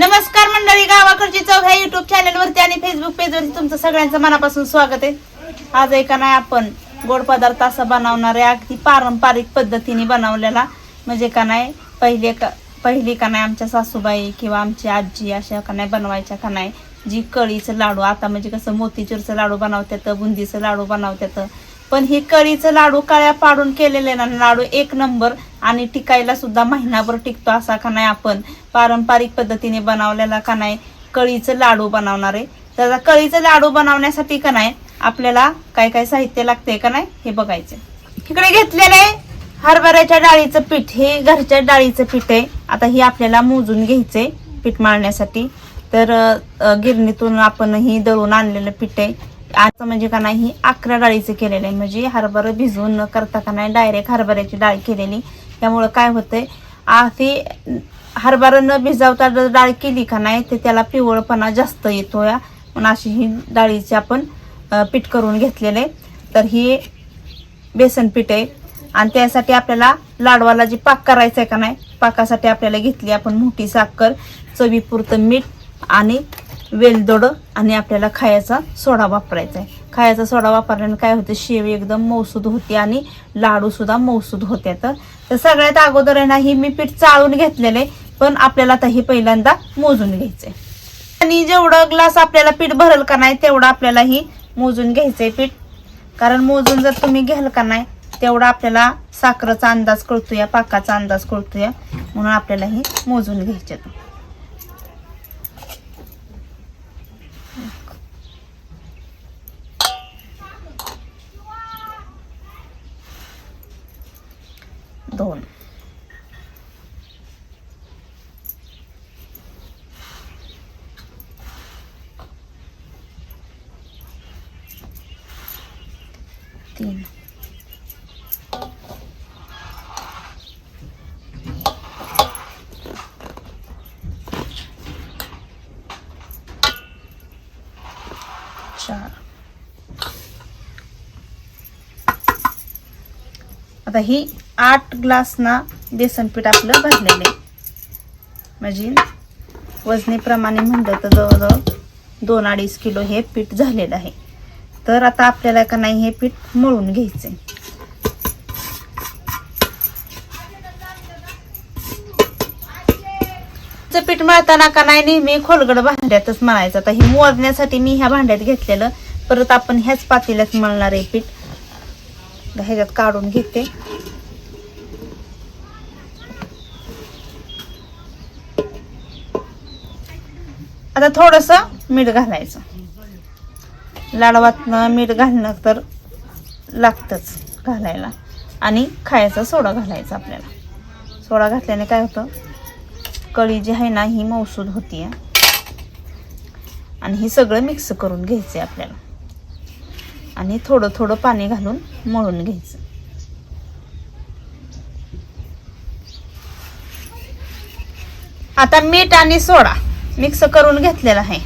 नमस्कार मंडळी गावाकडची चौघ ह्या युट्यूब चॅनल वरती आणि फेसबुक पेज वरती तुमचं सगळ्यांचं मनापासून स्वागत आहे. आज एका नाही आपण गोड पदार्थ असा बनवणार आहे अगदी पारंपरिक पद्धतीने बनवलेला. म्हणजे का नाही पहिले का पहिली का नाही आमच्या सासूबाई किंवा आमची आजी अशा का नाही बनवायच्या का नाही जी कळीचं लाडू आता म्हणजे कसं मोतीचूरचं लाडू बनवतात बुंदीचं लाडू बनवतात पण हे कळीचं लाडू काळ्या पाडून केलेले ना लाडू एक नंबर. आणि टिकायला सुद्धा महिनाभर टिकतो असा का नाही आपण पारंपरिक पद्धतीने बनवलेला का नाही कळीचं लाडू बनवणार आहे. तर कळीचं लाडू बनवण्यासाठी का नाही आपल्याला काय काय साहित्य लागतंय का नाही हे बघायचं इकडे घेतलेलं आहे हरभऱ्याच्या डाळीचं पीठ. हे घरच्या डाळीचं पीठ आहे. आता हे आपल्याला मोजून घ्यायचंय पीठ मारण्यासाठी तर गिरणीतून आपण ही दळून आणलेलं पीठ आहे. असं म्हणजे का नाही ही अकरा डाळीचं केलेलं आहे. म्हणजे हरभरं भिजवून न करता का नाही डायरेक्ट हरभऱ्याची डाळ केलेली. त्यामुळं काय होतंय आधी हरभरा न भिजवता डाळ केली का नाही ते त्याला पिवळपणा जास्त येतो या म्हणून अशी ही डाळीची आपण पीठ करून घेतलेले. तर ही बेसन पीठ आहे. आणि त्यासाठी आपल्याला लाडवाला जी पाक करायचा आहे का नाही पाकासाठी आपल्याला घेतली आपण मोठी साखर चवीपुरतं मीठ आणि वेलदोड आणि आपल्याला खायचा सोडा वापरायचा आहे खायचा सोडा वापरल्याने काय होतं शेव एकदम मौसूद होते आणि लाडू सुद्धा मौसूद होते तर सगळ्यात अगोदर आहे ना ही मी पीठ चाळून घेतलेले पण आपल्याला आता हे पहिल्यांदा मोजून घ्यायचंय. आणि जेवढं ग्लास आपल्याला पीठ भरल का नाही तेवढं आपल्याला ही मोजून घ्यायचंय पीठ. कारण मोजून जर तुम्ही घ्याल का नाही तेवढा आपल्याला साखरेचा अंदाज कळतोय पाकाचा अंदाज कळतोय. म्हणून आपल्याला हे मोजून घ्यायचे दोन तीन चार आता ही आठ ग्लास ना बेसन पीठ आपलं भरलेलं आहे. म्हणजे वजनीप्रमाणे म्हणलं तर जवळजवळ दोन अडीच किलो हे पीठ झालेलं आहे. तर आता आपल्याला का नाही हे पीठ मळून घ्यायचं आहे पीठ मळताना का नाही नेहमी खोलगड भांड्यातच मळायचं. आता हे मोजण्यासाठी मी ह्या भांड्यात घेतलेलं. परत आपण ह्याच पातेल्यात मळणार आहे पीठ. ह्याच्यात काढून घेते. आता थोडस मीठ घालायचं. लाडवातनं मीठ घालणं तर लागतंच घालायला. आणि खायचा सोडा घालायचा आपल्याला. सोडा घातल्याने काय होतं? कळी जी आहे ना ही मौसूद होती आणि हे सगळं मिक्स करून घ्यायचं आहे आपल्याला. आणि थोडं थोडं पाणी घालून मळून घ्यायचं. आता मीठ आणि सोडा मिक्स करून घेतलेला आहे.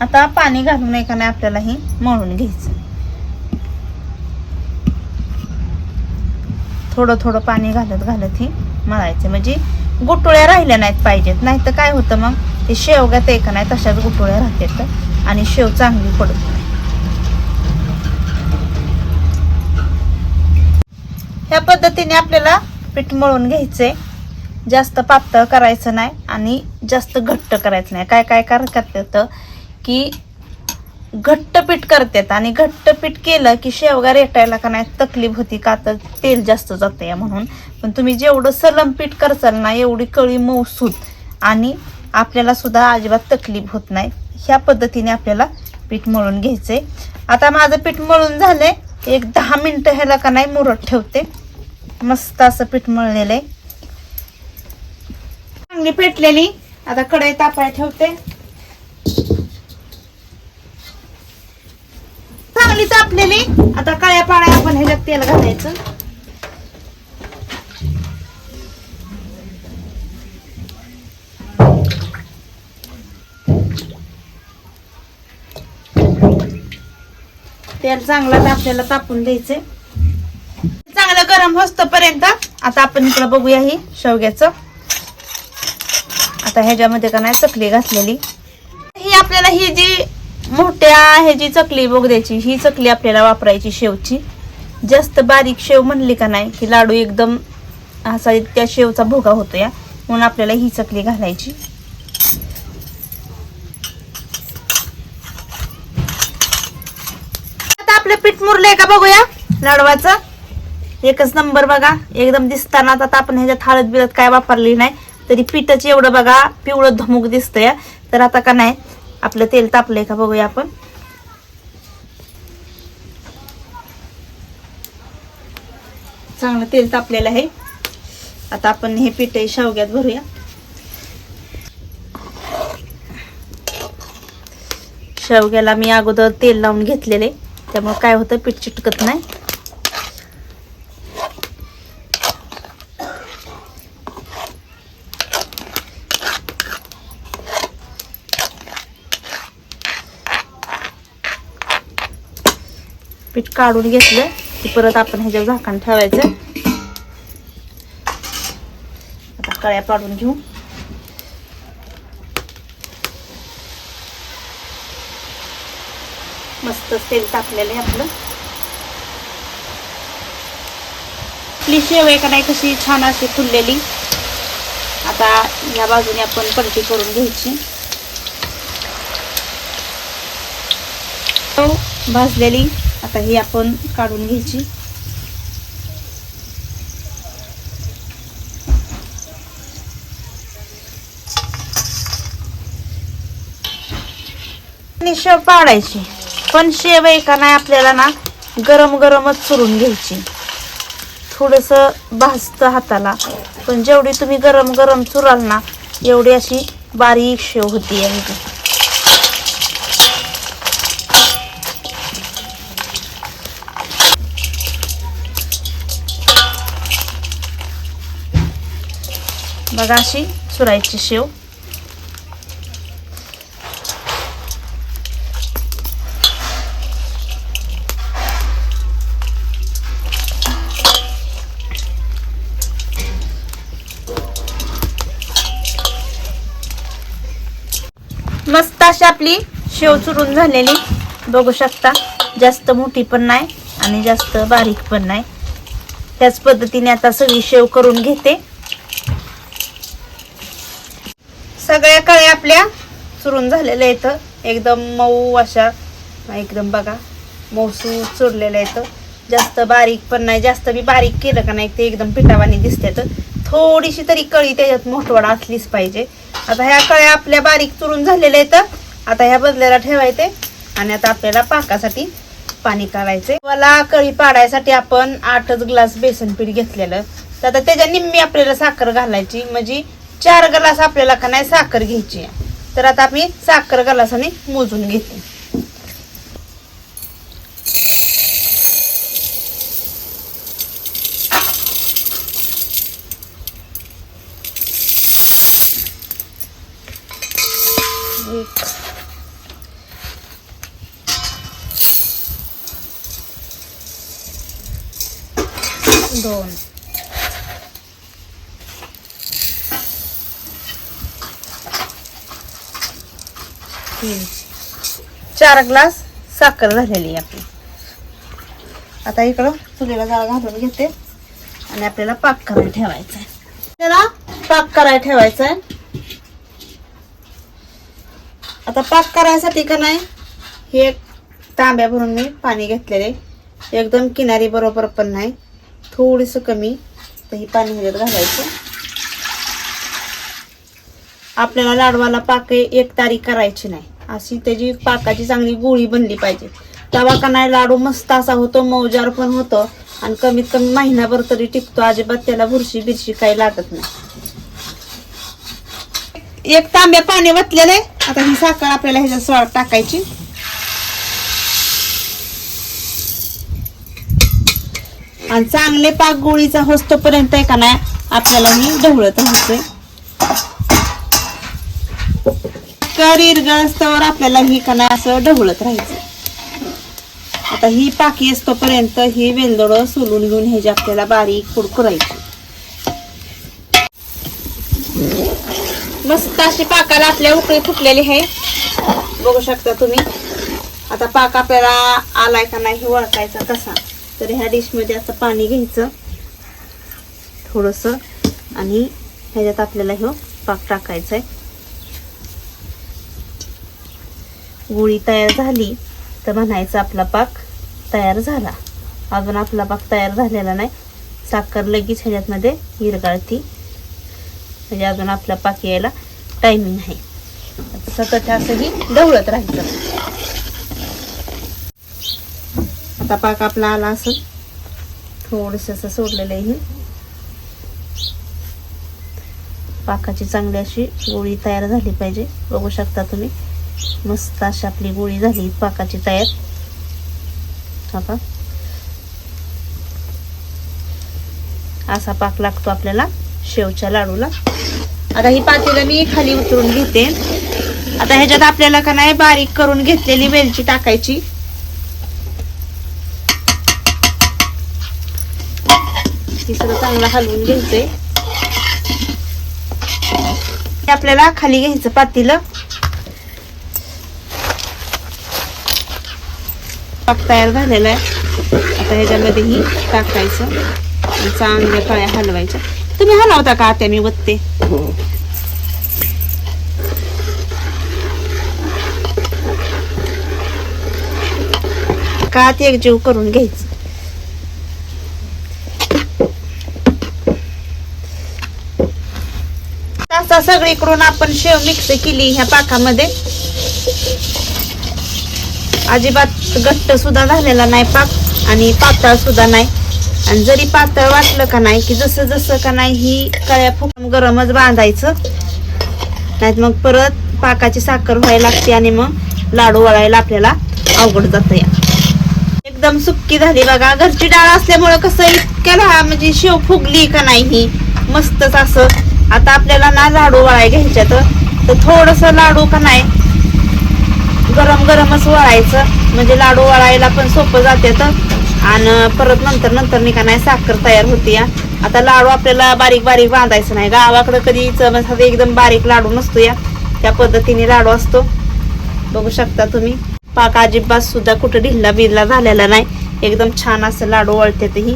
आता पाणी घालून एका नाही आपल्याला ही मळून घ्यायचं. थोडं थोडं पाणी घालत घालत ही मळायचं. म्हणजे गुटुळ्या राहिल्या नाहीत पाहिजेत. नाही तर काय होतं मग? ते शेवग्यात एका नाही तशाच गुटुळ्या राहतात आणि शेव चांगली पडत. ह्या पद्धतीने आपल्याला पीठ मळून घ्यायचंय. जास्त पातळ करायचं नाही आणि जास्त घट्ट करायचं नाही. काय काय करतात की घट्ट पीठ करतात आणि घट्ट पीठ केलं की शेवगा रेटायला का नाही तकलीफ होती का तर तेल जास्त जातं या म्हणून. पण तुम्ही जेवढं सलम पीठ करचाल ना एवढी कळी मौसूद आणि आपल्याला सुद्धा अजिबात तकलीफ होत नाही. ह्या पद्धतीने आपल्याला पीठ मळून घ्यायचंय. आता माझं पीठ मळून झालंय. एक दहा मिनटं ह्याला का नाही मुरत ठेवते. मस्त असं पीठ मळलेलं आहे चांगली पेटलेली. आता कढई तापाय ठेवते. चांगली तापलेली. आता काळ्या पाळ्या आपण ह्याच्यात तेल घालायचं. तेल चांगलं आपल्याला तापून द्यायचंय. चांगलं गरम पर्यंत आता आपण इकडं बघूया ही शेवग्याचं. आता ह्याच्यामध्ये का नाही चकली घातलेली. ही आपल्याला ही जी मोठ्या ह्याची चकली बोगद्याची ही चकली आपल्याला वापरायची शेवची. जास्त बारीक शेव म्हणली का नाही की लाडू एकदम असा त्या शेवचा भोगा होतो या. म्हणून आपल्याला ही चकली घालायची. आता आपलं पीठ मुरलंय का बघूया लाडवाचं? एकच नंबर बघा. एकदम दिसताना आता आपण ह्याच्यात हळद बिळद काय वापरली नाही. तरी पिठाचे एवढं बघा पिवळं धमुक दिसतंय. तर आता का नाही आपलं तेल तापलंय का बघूया आपण. चांगलं तेल तापलेलं आहे. आता आपण हे पीठ शावग्यात शेवग्यात भरूया. शेवग्याला मी अगोदर तेल लावून घेतलेले. त्यामुळे काय होतं पीठ चिटकत नाही. काढून घेतलं की परत आपण ह्याच्यावर झाकण ठेवायचं. आता कळ्या पाडून घेऊ. मस्त तेल टाकलेलं आहे आपलं. आपली शेव आहे का नाही कशी छान अशी फुललेली. आता या बाजूने आपण पलटी करून घ्यायची. भाजलेली आता ही आपण काढून घ्यायची. आणि शेव पाडायची. पण शेव आहे का नाही आपल्याला ना गरम गरमच चुरून घ्यायची. थोडस भाजतं हाताला. पण जेवढी तुम्ही गरम गरम चुराल ना एवढी अशी बारीक शेव होती आहे बघा अशी चुरायची शेव. मस्त अशी आपली शेव चुरून झालेली. बघू शकता जास्त मोठी पण नाही आणि जास्त बारीक पण नाही. त्याच पद्धतीने आता सगळी शेव करून घेते. सगळ्या कळ्या आपल्या चुरून झालेल्या आहेत. एकदम मऊ अशा. एकदम बघा मऊसू चुरलेल्या आहेत. जास्त बारीक पण नाही जास्त मी बारीक केलं का नाही ते एकदम पिठावानी दिसते तर थोडीशी तरी कळी त्याच्यात मोठवडा असलीच पाहिजे. आता ह्या कळ्या आपल्या बारीक चुरून झालेल्या आहेत. आता ह्या बदल्याला ठेवायचे आणि आता आपल्याला पाकासाठी पाणी काढायचे. मला कळी पाडायसाठी आपण आठच ग्लास बेसन पीठ घेतलेलं. तर आता त्याच्या निम्मी आपल्याला साखर घालायची. म्हणजे चार ग्लास आपल्याला का नाही साखर घ्यायची आहे. तर आता मी साखर ग्लासाने मोजून घेते दोन तीन. चार ग्लास साखर झालेली आहे आपली. आता इकडं चुलीला जाळ घालून घेते. आणि आपल्याला पाक करायला ठेवायचा आहे त्याला पाक करायला ठेवायचा आहे आता पाक करायसाठी का नाही हे एक तांब्या भरून मी पाणी घेतलेले. एकदम किनारी बरोबर पण नाही. थोडंसं कमी तर ही पाणी ह्याच्यात घालायचं. आपल्याला लाडवाला पाक एक तारीख करायची नाही. अशी त्याची पाकाची चांगली गोळी बनली पाहिजे. तवा का नाही लाडू मस्त असा होतो मौजार पण होतो आणि कमीत कमी महिनाभर तरी टिकतो. अजिबात त्याला बुरशी बिरशी काही लागत नाही. एक तांब्या पाणी वतलेलं आहे आता ही साखर आपल्याला ह्याच्या सोड टाकायची. आणि चांगले पाक गोळीचा होस्तोपर्यंत आहे का नाही आपल्याला मी ढवळत राहायचंय करीर गळस्तवर आपल्याला ही कणा असं ढवळत राहायचं. आता ही पाकी असतोपर्यंत ही वेलदोड सोलून घेऊन ह्याची आपल्याला बारीक कुडकुरायची मस्त अशी पाकाला आपल्या उकळी फुटलेली आहे. बघू शकता तुम्ही. आता पाक आपल्याला आलाय का नाही हे ओळखायचा कसा. तर ह्या डिशमध्ये असं पाणी घ्यायचं. थोडंसं. आणि ह्याच्यात आपल्याला हे पाक टाकायचा आहे गोळी तयार झाली तर म्हणायचं आपला पाक तयार झाला. अजून आपला पाक तयार झालेला नाही. साखर लगेच ह्याच्यातमध्ये हिरगाळती म्हणजे अजून आपला पाक यायला टायमिंग आहे. सतत असंही ढवळत राहायचं. आता पाक आपला आला असं थोडस असं सोडलेलं आहे. पाकाची चांगली अशी गोळी तयार झाली पाहिजे. बघू शकता तुम्ही. मस्त अशी आपली गोळी झाली पाकाची तयार. असा पाक लागतो आपल्याला शेवच्या लाडूला. आता ही पातेला मी खाली उतरून घेते. आता ह्याच्यात आपल्याला का नाही बारीक करून घेतलेली वेलची टाकायची. ती सगळं चांगलं हलवून घ्यायचंय आपल्याला खाली घ्यायचं पातेलं. पाक तयार झालेला आहे. आता ह्याच्यामध्ये ही टाकायचं चांगल्या कळ्या हलवायच्या. तुम्ही हलवता का आता मी बघते. का ते एकजीव करून घ्यायचं? सगळीकडून आपण शेव मिक्स केली ह्या पाकामध्ये. अजिबात घट्ट सुद्धा झालेला नाही पाक आणि पातळ सुद्धा नाही. आणि जरी पातळ वाटलं का नाही की जसं जसं का नाही ही कळ्या फुकून गरमच बांधायचं. नाहीत मग परत पाकाची साखर व्हायला लागते आणि मग लाडू वळायला आपल्याला अवघड जात या एकदम सुक्की झाली बघा. घरची डाळ असल्यामुळं कसं इतक्याला म्हणजे शेव फुगली का नाही ही? मस्तच असं. आता आपल्याला ना लाडू वळाय घ्यायच्या तर थोडस लाडू का नाही गरम गरमच वळायचं. म्हणजे लाडू वळायला पण सोपं जाते आणि परत नंतर नंतर नाही का नाही साखर तयार होते या. आता लाडू आपल्याला बारीक बारीक बांधायचं नाही. गावाकडं कधी चमच एकदम बारीक लाडू नसतो या. त्या पद्धतीने लाडू असतो. बघू शकता तुम्ही. पाक अजिबात सुद्धा कुठं ढिल्ला बिल्ला झालेला नाही. एकदम छान असं लाडू वळते ही.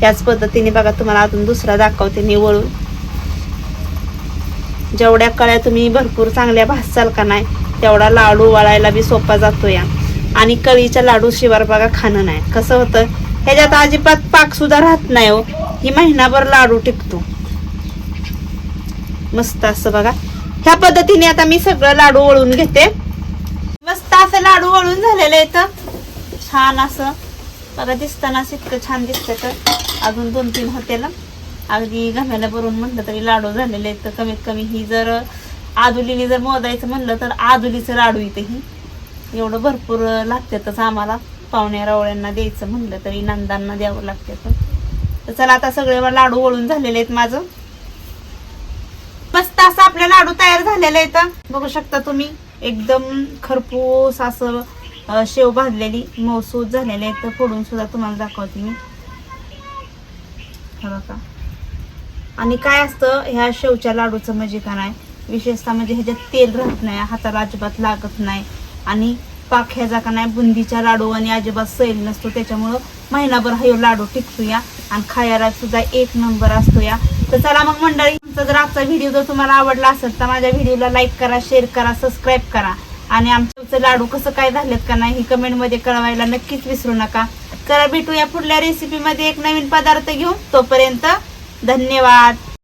त्याच पद्धतीने बघा तुम्हाला अजून दुसरा दाखवते मी वळून. जेवढ्या कळ्या तुम्ही भरपूर चांगल्या भासचाल का नाही तेवढा लाडू वळायला बी सोपा जातो या आणि कळीच्या लाडू शिवार बघा खाणं नाही. कसं होतं? ह्याच्यात अजिबात पाक सुद्धा राहत नाही हो. ही महिनाभर लाडू टिकतो. मस्त असं बघा. ह्या पद्धतीने आता मी सगळं लाडू वळून घेते. मस्त असं लाडू वळून झालेलं आहे तर छान असं. बघा दिसताना इतकं छान दिसतं तर. अजून दोन तीन होते ना अगदी गव्याला भरून म्हटलं तरी लाडू झालेले आहेत. तर कमीत कमी ही जर आदुलीने जर मोजायचं म्हणलं तर आदुलीचं लाडू इथंही. एवढं भरपूर लागतातच आम्हाला. पाहुण्या रावळ्यांना द्यायचं म्हणलं तरी नंदांना द्यावं लागते. तर चला आता सगळे लाडू वळून झालेले आहेत माझं. मस्त असं आपले लाडू तयार झालेले आहेत. बघू शकता तुम्ही एकदम खरपूस असं शेव भाजलेली मौसूद झालेले आहेत. तर फोडून सुद्धा तुम्हाला दाखवते मी. खरं बघा. आणि काय असतं ह्या शेवच्या लाडूचं म्हणजे का नाही विशेषतः म्हणजे ह्याच्यात तेल राहत नाही हाताला अजिबात लागत नाही. आणि पाक ह्याचा का नाही बुंदीच्या लाडू आणि अजिबात सैल नसतो. त्याच्यामुळं महिनाभर हा लाडू टिकतो या आणि खायला सुद्धा एक नंबर असतो या तर चला मग मंडळी तुमचा जर आजचा व्हिडिओ जर तुम्हाला आवडला असेल तर माझ्या व्हिडिओला लाईक करा शेअर करा सबस्क्राईब करा. आणि आमचं लाडू कसं काय झालेत का नाही हे कमेंटमध्ये कळवायला नक्कीच विसरू नका. चला भेटूया पुढल्या रेसिपीमध्ये एक नवीन पदार्थ घेऊन. तोपर्यंत धन्यवाद.